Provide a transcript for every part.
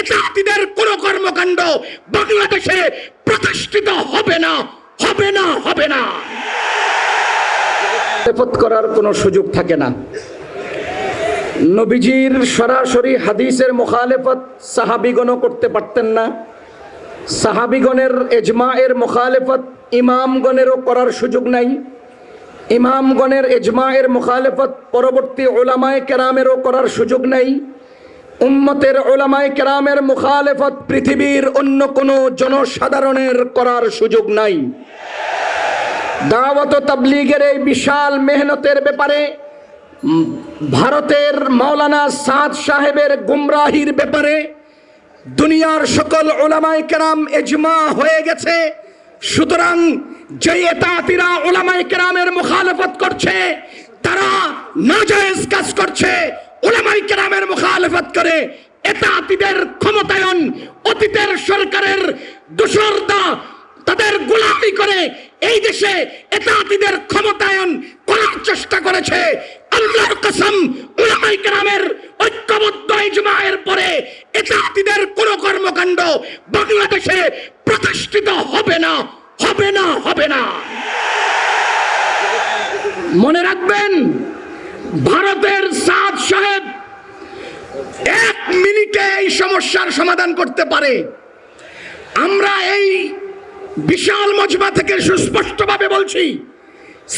এতাহাতিদের কোন কর্মকাণ্ড বাংলাদেশে প্রতিষ্ঠিত হবে না হবে না হবে না। হেফত করার কোনো সুযোগ থাকে না। নবীজির সরাসরি হাদিসের মুখালেফত সাহাবিগণও করতে পারতেন না। সাহাবিগণের এজমা এর মুখালেফত ইমামগণেরও করার সুযোগ নাই। ইমামগণের এজমা এর মুখালেফত পরবর্তী ওলামায় কেরামেরও করার সুযোগ নেই। উম্মতের ওলামায় কেরামের মুখালেফত পৃথিবীর অন্য কোনো জনসাধারণের করার সুযোগ নাই। দাওয়াত তাবলিগের এই বিশাল মেহনতের ব্যাপারে ভারতের মাওলানা সাদ সাহেবের গুমরাহির ব্যাপারে দুনিয়ার সকল ওলামাই কেরাম এজমা হয়ে গেছে। সুতরাং যে এতাতিরা ওলামাই কেরামের মুখালেফত করছে, তারা নাজায়েজ কাজ করছে। ওলামাই কেরামের মুখালেফত করে এটা এতাতিদের ক্ষমতায়ন, অতীতের সরকারের দোসরদা তাদের গোলামি করে এই দেশে এটা এতাতিদের ক্ষমতায়ন করার চেষ্টা করেছে। আল্লাহর কসম উলামাই কেরামের ঐক্যবদ্ধ ইজমায়ের পরে এটা এতাতিদের কোন কর্মকাণ্ড বাংলাদেশে প্রতিষ্ঠিত হবে না হবে না হবে না। মনে রাখবেন এক মিনিটে এই সমস্যার সমাধান করতে পারে। আমরা এই বিশাল মজমা থেকে সুস্পষ্টভাবে বলছি,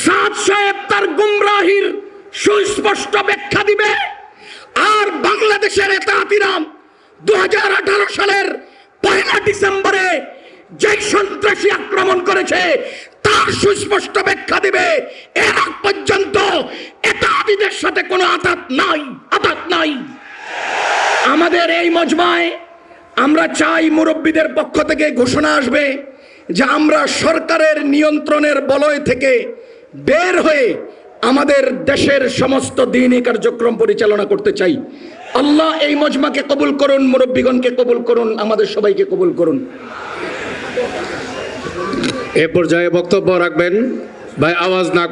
সাদ সাহেব তার গুমরাহির সুস্পষ্ট ব্যাখ্যা দিবে। আর বাংলাদেশের এতাতিরাম দু হাজার সালের পয়লা ডিসেম্বরে যে সন্ত্রাসী আক্রমণ করেছে, তার সুস্পষ্ট ব্যাখ্যা দিবে। এর পর্যন্ত এতাতিদের সাথে কোনো আঘাত নাই। আমাদের এই মজমায় আমরা চাই মুরব্বীদের পক্ষ থেকে ঘোষণা আসবে যে আমরা সরকারের নিয়ন্ত্রণের বলয় থেকে বের হয়ে আমাদের দেশের সমস্ত দিনই কার্যক্রম পরিচালনা করতে চাই। আল্লাহ এই মজমাকে কবুল করুন, মুরব্বীগণকে কবুল করুন, আমাদের সবাইকে কবুল করুন। এ পর্যায়ে বক্তব্য রাখবেন। ভাই, আওয়াজ না